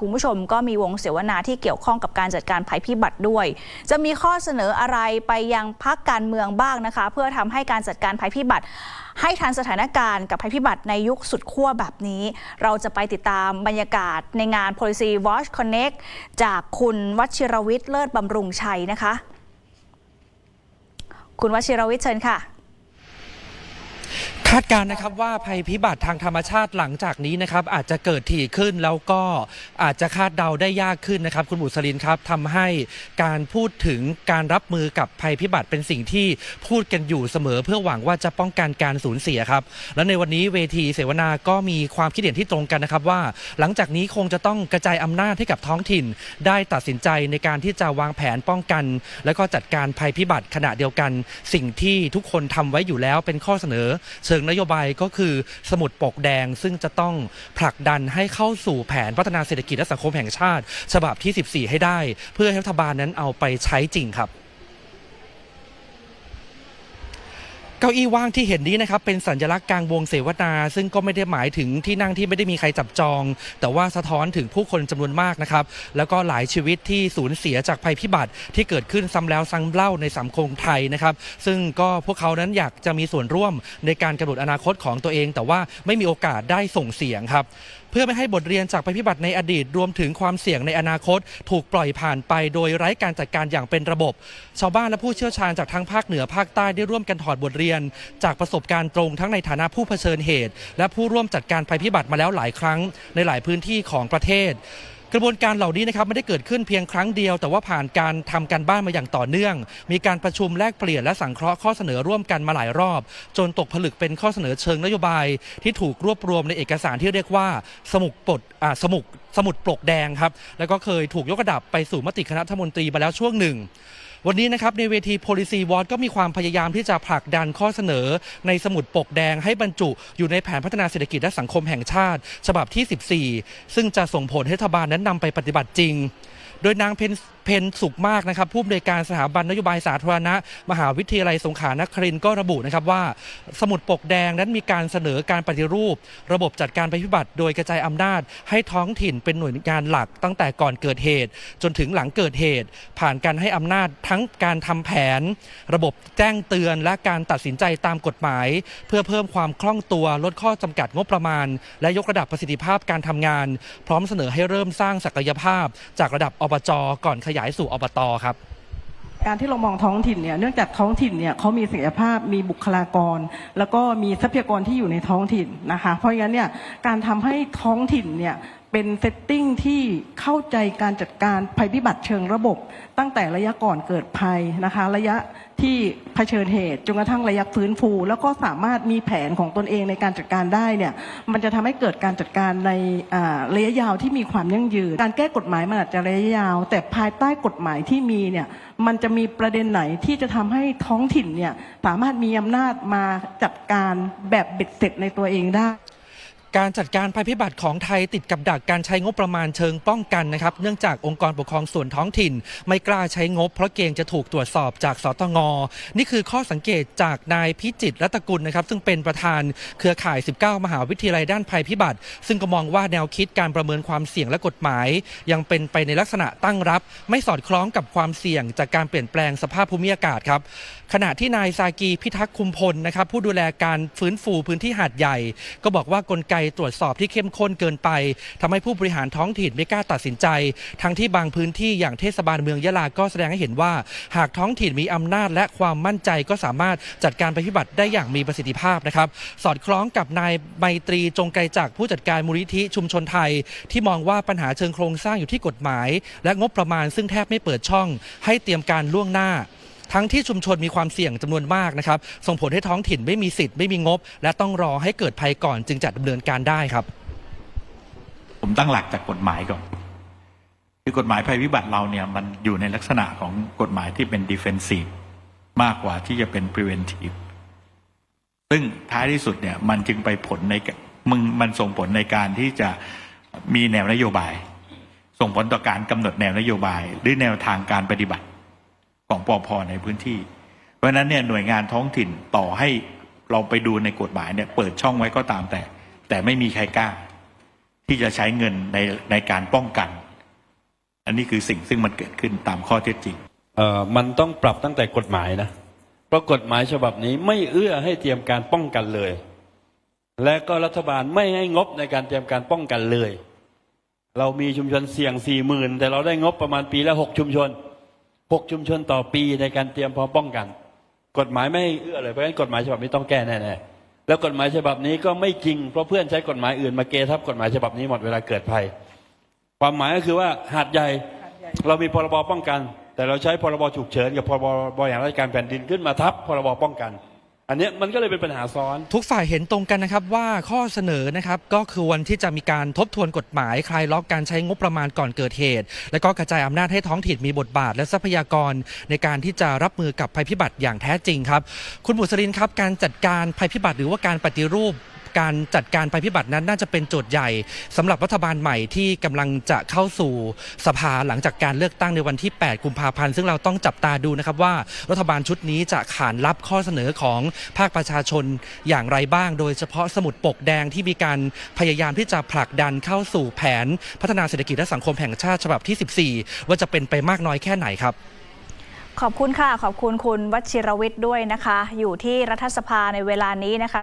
คุณผู้ชมก็มีวงเสวนาที่เกี่ยวข้องกับการจัดการภัยพิบัติด้วย จะมีข้อเสนออะไรไปยังพักการเมืองบ้างนะคะ เพื่อทำให้การจัดการภัยพิบัติ ให้ทันสถานการณ์กับภัยพิบัติในยุคสุดขั้วแบบนี้ เราจะไปติดตามบรรยากาศในงาน Policy Watch Connect จากคุณวัชิรวิทย์เลิศบำรุงชัยนะคะ คุณวชิรวิทย์เชิญค่ะ คาดการณ์นะครับว่าภัยพิบัติทางธรรมชาติหลังจากนี้นะครับอาจจะเกิดถี่ขึ้นแล้วก็อาจจะคาดเดาได้ยากขึ้นนะครับ คุณบุษรินครับทำให้การพูดถึงการรับมือกับภัยพิบัติเป็นสิ่งที่พูดกันอยู่เสมอ เพื่อหวังว่าจะป้องกันการสูญเสียครับ และในวันนี้เวทีเสวนาก็มีความคิดเห็นที่ตรงกันนะครับว่า หลังจากนี้คงจะต้องกระจายอำนาจให้กับท้องถิ่น ได้ตัดสินใจในการที่จะวางแผนป้องกัน และก็จัดการภัยพิบัติขณะเดียวกัน สิ่งที่ทุกคนทำไว้อยู่แล้วเป็นข้อเสนอเชิงนโยบายก็คือสมุดปกแดงซึ่งจะต้องผลักดันให้เข้าสู่แผนพัฒนาเศรษฐกิจและสังคมแห่งชาติ ฉบับที่ 14 ให้ได้ เพื่อให้รัฐบาลนั้นเอาไปใช้จริงครับ เก้าอี้ว่างที่เห็นนี้นะครับเป็นสัญลักษณ์กลางวงเสวนาซึ่งก็ไม่ได้หมายถึงที่นั่งที่ไม่ได้มีใครจับจอง แต่ว่าสะท้อนถึงผู้คนจำนวนมากนะครับ แล้วก็หลายชีวิตที่สูญเสียจากภัยพิบัติที่เกิดขึ้นซ้ำแล้วซ้ำเล่าในสังคมไทยนะครับ ซึ่งก็พวกเขานั้นอยากจะมีส่วนร่วมในการกำหนดอนาคตของตัวเอง แต่ว่าไม่มีโอกาสได้ส่งเสียงครับเพื่อไม่ให้บทเรียนจากภัยพิบัติในอดีตรวมถึงความเสี่ยงในอนาคต ถูกปล่อยผ่านไปโดยไร้การจัดการอย่างเป็นระบบ ชาวบ้านและผู้เชี่ยวชาญจากทั้งภาคเหนือภาคใต้ได้ร่วมกันถอดบทเรียนจากประสบการณ์ตรงทั้งในฐานะผู้เผชิญเหตุ และผู้ร่วมจัดการภัยพิบัติมาแล้วหลายครั้งในหลายพื้นที่ของประเทศกระบวนการเหล่านี้นะครับไม่ได้เกิดขึ้นเพียงครั้งเดียว แต่ว่าผ่านการทำการบ้านมาอย่างต่อเนื่อง มีการประชุมแลกเปลี่ยนและสังเคราะห์ข้อเสนอร่วมกันมาหลายรอบ จนตกผลึกเป็นข้อเสนอเชิงนโยบาย ที่ถูกรวบรวมในเอกสารที่เรียกว่าสมุดปลดอ่าสมุดสมุดปลกแดงครับแล้วก็เคยถูกยกระดับไปสู่มติคณะรัฐมนตรีมาแล้วช่วงหนึ่ง วันนี้นะครับในเวที policy w a r ก็มีความพยายามที่จะผลักดันข้อเสนอ ในสมุดปกแดงให้บรรจุ อยู่ในแผนพัฒนาเศรษฐกิจและสังคมแห่งชาติ ฉบับที่ 14 ซึ่งจะส่งผลให้รัฐบาลนั้นนำไปปฏิบัติจริง โดยนางเพนเพนสุขมากนะครับผู้อำนวยการสถาบันนโยบายสาธารณะ มหาวิทยาลัยสงขลานครินทร์ก็ระบุนะครับว่า สมุดปกแดงนั้นมีการเสนอการปฏิรูป ระบบจัดการภัยพิบัติ โดยกระจายอำนาจ ให้ท้องถิ่นเป็นหน่วยงานหลักตั้งแต่ก่อนเกิดเหตุ จนถึงหลังเกิดเหตุ ผ่านการให้อำนาจทั้งการทำแผน ระบบแจ้งเตือน และการตัดสินใจตามกฎหมาย เพื่อเพิ่มความคล่องตัวลดข้อจำกัดงบประมาณ และยกระดับประสิทธิภาพการทำงาน พร้อมเสนอให้เริ่มสร้างศักยภาพ จากระดับอบจก่อนขยายสู่อบตครับ การที่เรามองท้องถิ่นเนี่ยเนื่องจากท้องถิ่นเนี่ยเขามีศักยภาพมีบุคลากร แล้วก็มีทรัพยากรที่อยู่ในท้องถิ่นนะคะ เพราะงั้นเนี่ยการทำให้ท้องถิ่นเนี่ย เป็นเซตติ้งที่เข้าใจการจัดการภัยพิบัติเชิงระบบ ตั้งแต่ระยะก่อนเกิดภัยนะคะ ระยะที่เผชิญเหตุจนกระทั่งระยะฟื้นฟู แล้วก็สามารถมีแผนของตนเองในการจัดการได้เนี่ยมันจะทำให้เกิดการจัดการในระยะยาวที่มีความยั่งยืน การแก้กฎหมายมันอาจจะระยะยาว แต่ภายใต้กฎหมายที่มีเนี่ยมันจะมีประเด็นไหนที่จะทำให้ท้องถิ่นเนี่ยสามารถมีอำนาจมาจัดการแบบเบ็ดเสร็จในตัวเองได้ การจัดการภัยพิบัติของไทยติดกับดักการใช้งบประมาณเชิงป้องกันนะครับ เนื่องจากองค์กรปกครองส่วนท้องถิ่น ไม่กล้าใช้งบ เพราะเกรงจะถูกตรวจสอบจากสตงนี่คือข้อสังเกตจากนายพิจิตรรัตกุลนะครับ ซึ่งเป็นประธานเครือข่าย 19 มหาวิทยาลัยด้านภัยพิบัติ ซึ่งก็มองว่าแนวคิดการประเมินความเสี่ยงและกฎหมาย ยังเป็นไปในลักษณะตั้งรับ ไม่สอดคล้องกับความเสี่ยง จากการเปลี่ยนแปลงสภาพภูมิอากาศครับขณะที่นายซากีพิทักษ์คุมพลนะครับผู้ดูแลการฟื้นฟูพื้นที่หาดใหญ่ ก็บอกว่ากลไกตรวจสอบที่เข้มข้นเกินไปทำให้ผู้บริหารท้องถิ่นไม่กล้าตัดสินใจ ทั้งที่บางพื้นที่อย่างเทศบาลเมืองยะลาก็แสดงให้เห็นว่า หากท้องถิ่นมีอำนาจและความมั่นใจก็สามารถจัดการภัยพิบัติได้อย่างมีประสิทธิภาพนะครับ สอดคล้องกับนายไมตรีจงไกรจากผู้จัดการมูลนิธิชุมชนไทย ที่มองว่าปัญหาเชิงโครงสร้างอยู่ที่กฎหมาย และงบประมาณซึ่งแทบไม่เปิดช่อง ให้เตรียมการล่วงหน้า ทั้งที่ชุมชนมีความเสี่ยงจำนวนมากนะครับ ส่งผลให้ท้องถิ่นไม่มีสิทธิ์ไม่มีงบ และต้องรอให้เกิดภัยก่อนจึงจะดำเนินการได้ครับ ผมตั้งหลักจากกฎหมายก่อนคือกฎหมายภัยพิบัติเราเนี่ยมันอยู่ในลักษณะของกฎหมายที่เป็น defensive มากกว่าที่จะเป็น preventive ซึ่งท้ายที่สุดเนี่ยมันจึงไปผลในมึงมันส่งผลในการที่จะมีแนวนโยบาย ส่งผลต่อการกำหนดแนวนโยบาย หรือแนวทางการปฏิบัติ ของปอพในพื้นที่ เพราะฉะนั้นเนี่ยหน่วยงานท้องถิ่นต่อให้เราไปดูในกฎหมายเนี่ยเปิดช่องไว้ก็ตามแต่ แต่ไม่มีใครกล้า ที่จะใช้เงินในในการป้องกัน อันนี้คือสิ่งซึ่งมันเกิดขึ้นตามข้อเท็จจริงเอ่อมันต้องปรับตั้งแต่กฎหมายนะเพราะกฎหมายฉบับนี้ไม่เอื้อให้เตรียมการป้องกันเลย และก็รัฐบาลไม่ให้งบในการเตรียมการป้องกันเลย เรามีชุมชนเสี่ยงสี่หมื่นแต่เราได้งบประมาณปีละหกชุมชน หกชุมชนต่อปีในการเตรียมพร้อมป้องกัน กฎหมายไม่เอื้อเลยเพราะฉะนั้นกฎหมายฉบับนี้ต้องแก้แน่ๆแล้วกฎหมายฉบับนี้ก็ไม่จริงเพราะเพื่อนใช้กฎหมายอื่นมาเกทับกฎหมายฉบับนี้หมดเวลาเกิดภัย ความหมายก็คือว่าหาดใหญ่เรามีพรบป้องกัน แต่เราใช้พรบฉุกเฉินกับพรบบริหารราชการแผ่นดินขึ้นมาทับพรบป้องกัน อันเนี้ยมันก็เลยเป็นปัญหาซ้อน ทุกฝ่ายเห็นตรงกันนะครับว่าข้อเสนอนะครับก็คือวันที่จะมีการทบทวนกฎหมายคลายล็อกการใช้งบประมาณก่อนเกิดเหตุ และก็กระจายอำนาจให้ท้องถิ่นมีบทบาท และทรัพยากร ในการที่จะรับมือกับภัยพิบัติอย่างแท้จริงครับ คุณบุษรินครับการจัดการภัยพิบัติหรือว่าการปฏิรูป การจัดการภัยพิบัตินั้นน่าจะเป็นโจทย์ใหญ่สำหรับรัฐบาลใหม่ที่กำลังจะเข้าสู่สภาหลังจากการเลือกตั้งในวันที่ 8 กุมภาพันธ์ซึ่งเราต้องจับตาดูนะครับว่ารัฐบาลชุดนี้จะขานรับข้อเสนอของภาคประชาชนอย่างไรบ้าง โดยเฉพาะสมุดปกแดงที่มีการพยายามที่จะผลักดันเข้าสู่แผนพัฒนาเศรษฐกิจและสังคมแห่งชาติฉบับที่ 14 ว่าจะเป็นไปมากน้อยแค่ไหนครับขอบคุณค่ะ ขอบคุณคุณวชิรวิทย์ด้วยนะคะ อยู่ที่รัฐสภาในเวลานี้นะคะ